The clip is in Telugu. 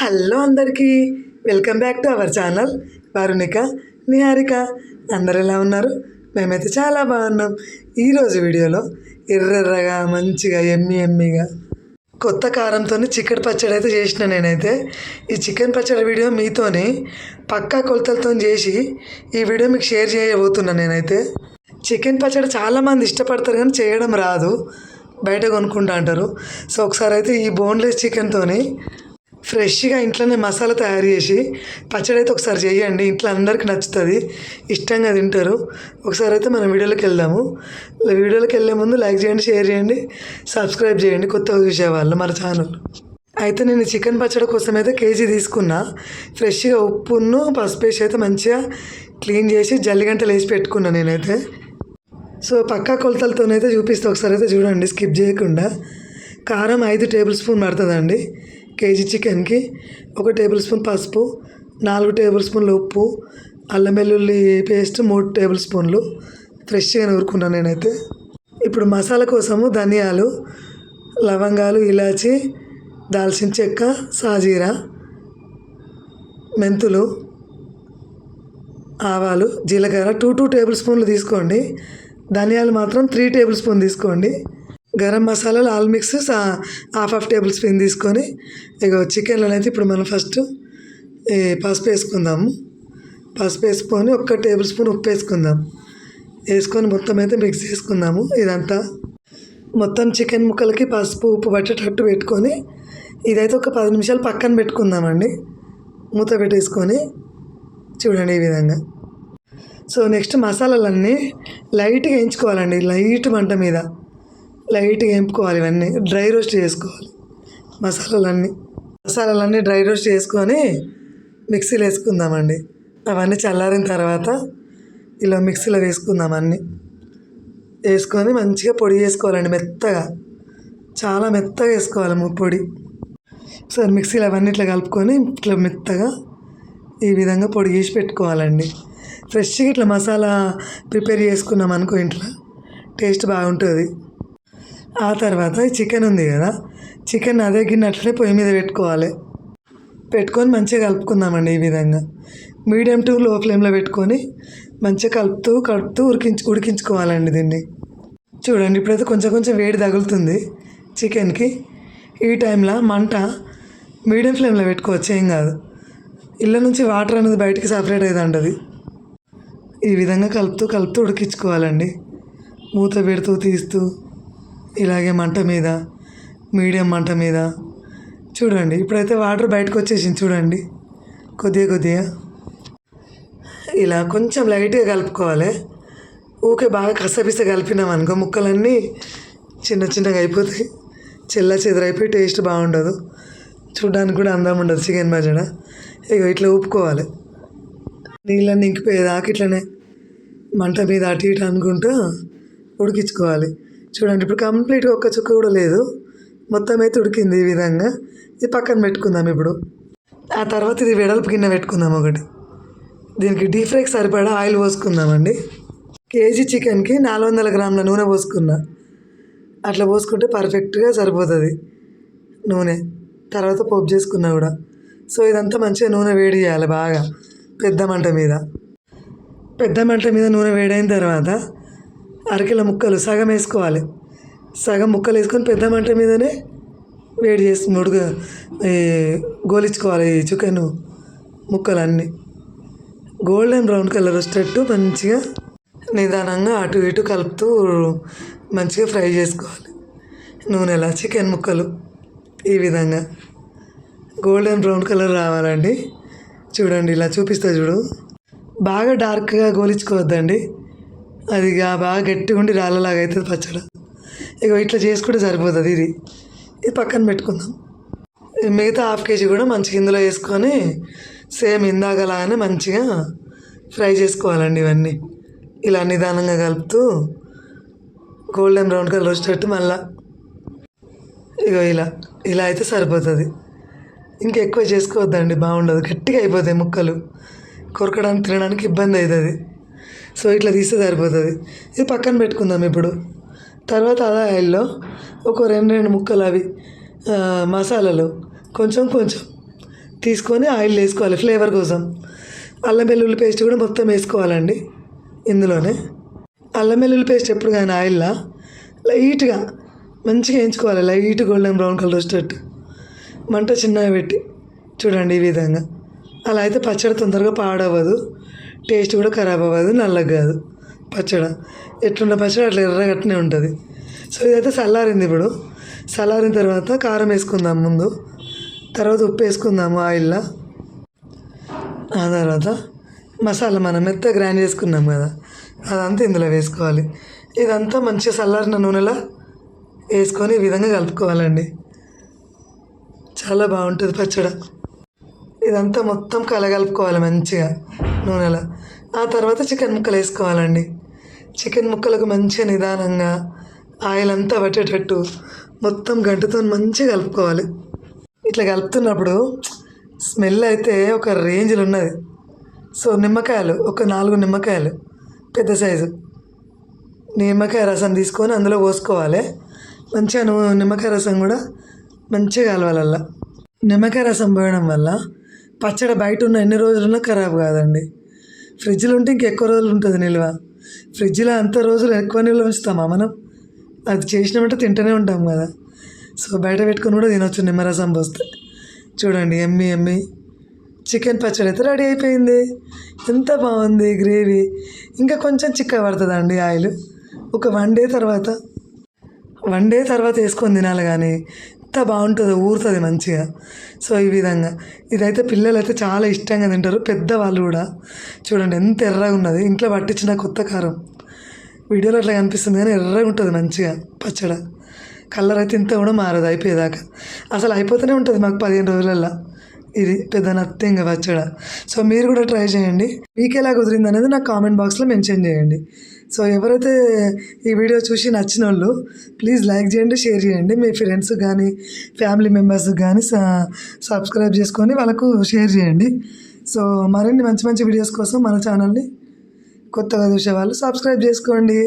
హలో అందరికీ welcome back to our channel Varunika Niharika. అందరు ఎలా ఉన్నారు? మేమైతే చాలా బాగున్నాం. ఈరోజు వీడియోలో ఎర్రెర్రగా మంచిగా ఎమ్మి ఎమ్మిగా కొత్త కారంతో చికెన్ పచ్చడి అయితే చేసిన నేనైతే. ఈ చికెన్ పచ్చడి వీడియో మీతోని పక్కా కొలతలతో చేసి ఈ వీడియో మీకు షేర్ చేయబోతున్నాను నేనైతే. చికెన్ పచ్చడి చాలామంది ఇష్టపడతారు కానీ చేయడం రాదు. బయట కొనుక్కుంటా అంటారు. సో ఒకసారి అయితే ఈ బోన్లెస్ చికెన్తోని ఫ్రెష్గా ఇంట్లోనే మసాలా తయారు చేసి పచ్చడి అయితే ఒకసారి చేయండి. ఇంట్లో అందరికి నచ్చుతుంది. ఇష్టంగా తింటారు. ఒకసారి అయితే మనం వీడియోలోకి వెళ్దాము. వీడియోలోకి వెళ్ళే ముందు లైక్ చేయండి షేర్ చేయండి సబ్స్క్రైబ్ చేయండి. కొత్తగా చూసేవాళ్ళు మన ఛానల్. అయితే నేను చికెన్ పచ్చడి కోసం అయితే కేజీ తీసుకున్నా. ఫ్రెష్గా ఉప్పును పసుపు వేసి అయితే మంచిగా క్లీన్ చేసి జల్లిగంటలు వేసి పెట్టుకున్నా నేనైతే. సో పక్కా కొలతలతోనైతే చూపిస్తే. ఒకసారి అయితే చూడండి స్కిప్ చేయకుండా. కారం ఐదు టేబుల్ స్పూన్ పడుతుందండి. కేజీ చికెన్కి ఒక టేబుల్ స్పూన్ పసుపు నాలుగు టేబుల్ స్పూన్లు ఉప్పు అల్లం వెల్లుల్లి పేస్ట్ మూడు టేబుల్ స్పూన్లు. ఫ్రెష్గా నూరుకున్నాను నేనైతే. ఇప్పుడు మసాలా కోసము ధనియాలు లవంగాలు ఇలాచి దాల్చిన చెక్క సాజీరా మెంతులు ఆవాలు జీలకర్ర టూ టూ టేబుల్ స్పూన్లు తీసుకోండి. ధనియాలు మాత్రం త్రీ టేబుల్ స్పూన్ తీసుకోండి. గరం మసాలాలు all mix half half tablespoon తీసుకొని ఇక చికెన్లో అయితే ఇప్పుడు మనం ఫస్ట్ పసుపు వేసుకుందాము. పసుపు వేసుకొని ఒక్క టేబుల్ స్పూన్ ఉప్పు వేసుకుందాం. వేసుకొని మొత్తం అయితే మిక్స్ చేసుకుందాము ఇదంతా. మొత్తం చికెన్ ముక్కలకి పసుపు ఉప్పు పట్టేటట్టు పెట్టుకొని ఇదైతే ఒక పది నిమిషాలు పక్కన పెట్టుకుందామండి. మూత పెట్టేసుకొని చూడండి ఈ విధంగా. సో నెక్స్ట్ మసాలాలన్నీ లైట్గా వేయించుకోవాలండి. లైట్ మంట మీద. లైట్గా వేపుకోవాలి ఇవన్నీ. డ్రై రోస్ట్ చేసుకోవాలి. మసాలాలన్నీ. మసాలాలన్నీ డ్రై రోస్ట్ చేసుకొని మిక్సీలో వేసుకుందామండి. అవన్నీ చల్లారిన తర్వాత ఇలా మిక్సీలో వేసుకుందాం అన్నీ. వేసుకొని మంచిగా పొడి చేసుకోవాలండి మెత్తగా. చాలా మెత్తగా వేసుకోవాలి పొడి. ఒకసారి మిక్సీలో అవన్నీ ఇట్లా కలుపుకొని ఇట్లా మెత్తగా ఈ విధంగా పొడి చేసి పెట్టుకోవాలండి. ఫ్రెష్గా ఇట్లా మసాలా ప్రిపేర్ చేసుకున్నాం అనుకో ఇంట్లో. టేస్ట్ బాగుంటుంది. ఆ తర్వాత చికెన్ ఉంది కదా చికెన్ అదే గిన్నె పొయ్యి మీద పెట్టుకోవాలి. పెట్టుకొని మంచిగా కలుపుకుందామండి ఈ విధంగా. మీడియం టు లో ఫ్లేమ్లో పెట్టుకొని మంచిగా కలుపుతూ కలుపుతూ ఉడికించు ఉడికించుకోవాలండి దీన్ని. చూడండి ఇప్పుడైతే కొంచెం కొంచెం వేడి తగులుతుంది చికెన్కి. ఈ టైంలో మంట మీడియం ఫ్లేమ్లో పెట్టుకోవచ్చు ఏం కాదు. ఇళ్ళ నుంచి వాటర్ అనేది బయటికి సపరేట్ అవుతుంటుంది ఈ విధంగా కలుపుతూ కలుపుతూ ఉడికించుకోవాలండి. మూత పెడుతూ తీస్తూ ఇలాగే మంట మీద మీడియం మంట మీద. చూడండి ఇప్పుడైతే వాటర్ బయటకు వచ్చేసింది చూడండి. కొద్దిగా కొద్దిగా. ఇలా కొంచెం లైట్గా కలుపుకోవాలి. ఊకే బాగా కసపిస కలిపినాం అనుకో ముక్కలన్నీ చిన్న చిన్నగా అయిపోతాయి. చెల్ల చెదరైపోయి టేస్ట్ బాగుండదు. చూడడానికి కూడా అందం ఉండదు చికెన్ మజన ఇక ఇట్లా ఊపుకోవాలి. నీళ్ళని ఇంకిపోయేదాకా ఇట్లనే మంట మీద అటు ఇటు అనుకుంటూ ఉడికించుకోవాలి. చూడండి ఇప్పుడు కంప్లీట్గా ఒక్క చుక్క కూడా లేదు. మొత్తం అయితే ఉడికింది ఈ విధంగా. ఇది పక్కన పెట్టుకుందాం ఇప్పుడు. ఆ తర్వాత ఇది వెడల్పు గిన్నె పెట్టుకుందాం ఒకటి. దీనికి డీప్ ఫ్రైకి సరిపడా ఆయిల్ పోసుకుందామండి. కేజీ చికెన్కి నాలుగు వందల గ్రాముల నూనె పోసుకున్నా. అట్లా పోసుకుంటే పర్ఫెక్ట్గా సరిపోతుంది నూనె. తర్వాత పోపు చేసుకున్నా కూడా. సో ఇదంతా మంచిగా నూనె వేడి చేయాలి బాగా. పెద్ద మంట మీద. పెద్ద మంట మీద నూనె వేడైన తర్వాత అరకిల ముక్కలు సగం వేసుకోవాలి. సగం ముక్కలు వేసుకొని పెద్ద మంట మీదనే వేడి చేసి ఉడుక గోలించుకోవాలి ఈ చికెన్ ముక్కలు అన్నీ గోల్డెన్ బ్రౌన్ కలర్ వచ్చేటట్టు మంచిగా నిదానంగా అటు ఇటు కలుపుతూ మంచిగా ఫ్రై చేసుకోవాలి. నూనెలా చికెన్ ముక్కలు ఈ విధంగా. గోల్డెన్ బ్రౌన్ కలర్ రావాలండి. చూడండి ఇలా చూపిస్తా చూడు. బాగా డార్క్గా గోలించుకోవద్దండి. అది బాగా గట్టిగా ఉండి రాళ్ళలాగా అవుతుంది పచ్చడి. ఇక ఇట్లా చేసుకుంటే సరిపోతుంది ఇది. ఇది పక్కన పెట్టుకుందాం. మిగతా హాఫ్ కేజీ కూడా మంచిగా ఇందులో వేసుకొని సేమ్ ఇందాకలాగానే మంచిగా ఫ్రై చేసుకోవాలండి ఇవన్నీ. ఇలా నిదానంగా కలుపుతూ గోల్డెన్ బ్రౌన్ కలర్ వచ్చేటట్టు మళ్ళా ఇగో ఇలా ఇలా అయితే సరిపోతుంది. ఇంకెక్కువ చేసుకోవద్దండి బాగుండదు. గట్టిగా అయిపోతాయి ముక్కలు. కొరకడానికి తినడానికి ఇబ్బంది అవుతుంది. సో ఇట్లా తీస్తే సరిపోతుంది. ఇది పక్కన పెట్టుకుందాం ఇప్పుడు. తర్వాత అదే ఆయిల్లో ఒక రెండు రెండు ముక్కలు అవి మసాలాలు కొంచెం కొంచెం తీసుకొని ఆయిల్ వేసుకోవాలి ఫ్లేవర్ కోసం. అల్లం వెల్లుల్లి పేస్ట్ కూడా మొత్తం వేసుకోవాలండి ఇందులోనే. అల్లం వెల్లుల్లి పేస్ట్ ఎప్పుడు కానీ ఆయిల్లో లైట్గా మంచిగా వేయించుకోవాలి. లైట్ గోల్డెన్ బ్రౌన్ కలర్ వచ్చేటట్టు. మంట చిన్నగా పెట్టి చూడండి ఈ విధంగా. అలా అయితే పచ్చడి తొందరగా పాడవ్వదు. టేస్ట్ కూడా ఖరాబ్ అవ్వదు నల్లగా కాదు పచ్చడి. ఎట్లున్న పచ్చడి అట్లా ఎర్రగట్టనే ఉంటుంది. సో ఇదైతే చల్లారింది ఇప్పుడు. చల్లారిన తర్వాత కారం వేసుకుందాం ముందు. తర్వాత ఉప్పు వేసుకుందాము ఆయిల్లో. ఆ తర్వాత మసాలా మనం మెత్త గ్రైండ్ చేసుకున్నాం కదా అదంతా ఇందులో వేసుకోవాలి. ఇదంతా మంచిగా చల్లారిన నూనెలో వేసుకొని ఈ విధంగా కలుపుకోవాలండి. చాలా బాగుంటుంది పచ్చడి. ఇదంతా మొత్తం కలగలుపుకోవాలి మంచిగా. నూనెలో. ఆ తర్వాత చికెన్ ముక్కలు వేసుకోవాలండి. చికెన్ ముక్కలకు మంచిగా నిదానంగా ఆయిల్ అంతా పట్టేటట్టు మొత్తం గంటతో మంచిగా కలుపుకోవాలి. ఇట్లా కలుపుతున్నప్పుడు స్మెల్ అయితే ఒక రేంజ్లో ఉన్నది. సో నిమ్మకాయలు ఒక నాలుగు నిమ్మకాయలు పెద్ద సైజు. నిమ్మకాయ రసం తీసుకొని అందులో పోసుకోవాలి. మంచిగా నువ్వు నిమ్మకాయ రసం కూడా మంచిగా కలవాలి అలా నిమ్మకాయ రసం పోయడం వల్ల పచ్చడి బయట ఉన్న ఎన్ని రోజులున్నా ఖరాబ్ కాదండి. ఫ్రిడ్జ్లో ఉంటే ఇంకెక్కువ రోజులు ఉంటుంది నిల్వ. ఫ్రిడ్జ్లో అంత రోజులు ఎక్కువ నిల్వ ఉంచుతామా మనం? అది చేసినామంటే తింటూనే ఉంటాం కదా. సో బయట పెట్టుకుని కూడా తినొచ్చు నిమ్మరసం పోస్తే. చూడండి ఎమ్మి ఎమ్మి. చికెన్ పచ్చడి అయితే రెడీ అయిపోయింది. ఎంత బాగుంది గ్రేవీ. ఇంకా కొంచెం చిక్క పడుతుందండి ఆయిల్. ఒక వన్ డే తర్వాత వన్ డే తర్వాత వేసుకొని తినాలి కానీ ఎంత బాగుంటుందో ఊరుతుంది మంచిగా. సో ఈ విధంగా. ఇదైతే పిల్లలు అయితే చాలా ఇష్టంగా తింటారు పెద్దవాళ్ళు కూడా. చూడండి ఎంత ఎర్రగా ఉన్నది. ఇంట్లో పట్టించిన కొత్త కారం. వీడియోలో అట్లా కనిపిస్తుంది కానీ ఎర్రగా ఉంటుంది మంచిగా పచ్చడ. కలర్ అయితే ఇంత కూడా మారదు అయిపోయేదాకా. అసలు అయిపోతూనే ఉంటుంది మాకు పదిహేను రోజులల్లో. ఇది పెద్ద నత్తింగ్ పచ్చడ. సో మీరు కూడా ట్రై చేయండి. మీకు ఎలా కుదిరింది అనేది నాకు కామెంట్ బాక్స్లో మెన్షన్ చేయండి. సో ఎవరైతే ఈ వీడియో చూసి నచ్చిన వాళ్ళు ప్లీజ్ లైక్ చేయండి షేర్ చేయండి. మీ ఫ్రెండ్స్ కానీ ఫ్యామిలీ మెంబర్స్ కానీ సబ్స్క్రైబ్ చేసుకొని వాళ్ళకు షేర్ చేయండి. సో మరిన్ని మంచి మంచి వీడియోస్ కోసం మన ఛానల్ని కొత్తగా చూసేవాళ్ళు సబ్స్క్రైబ్ చేసుకోండి.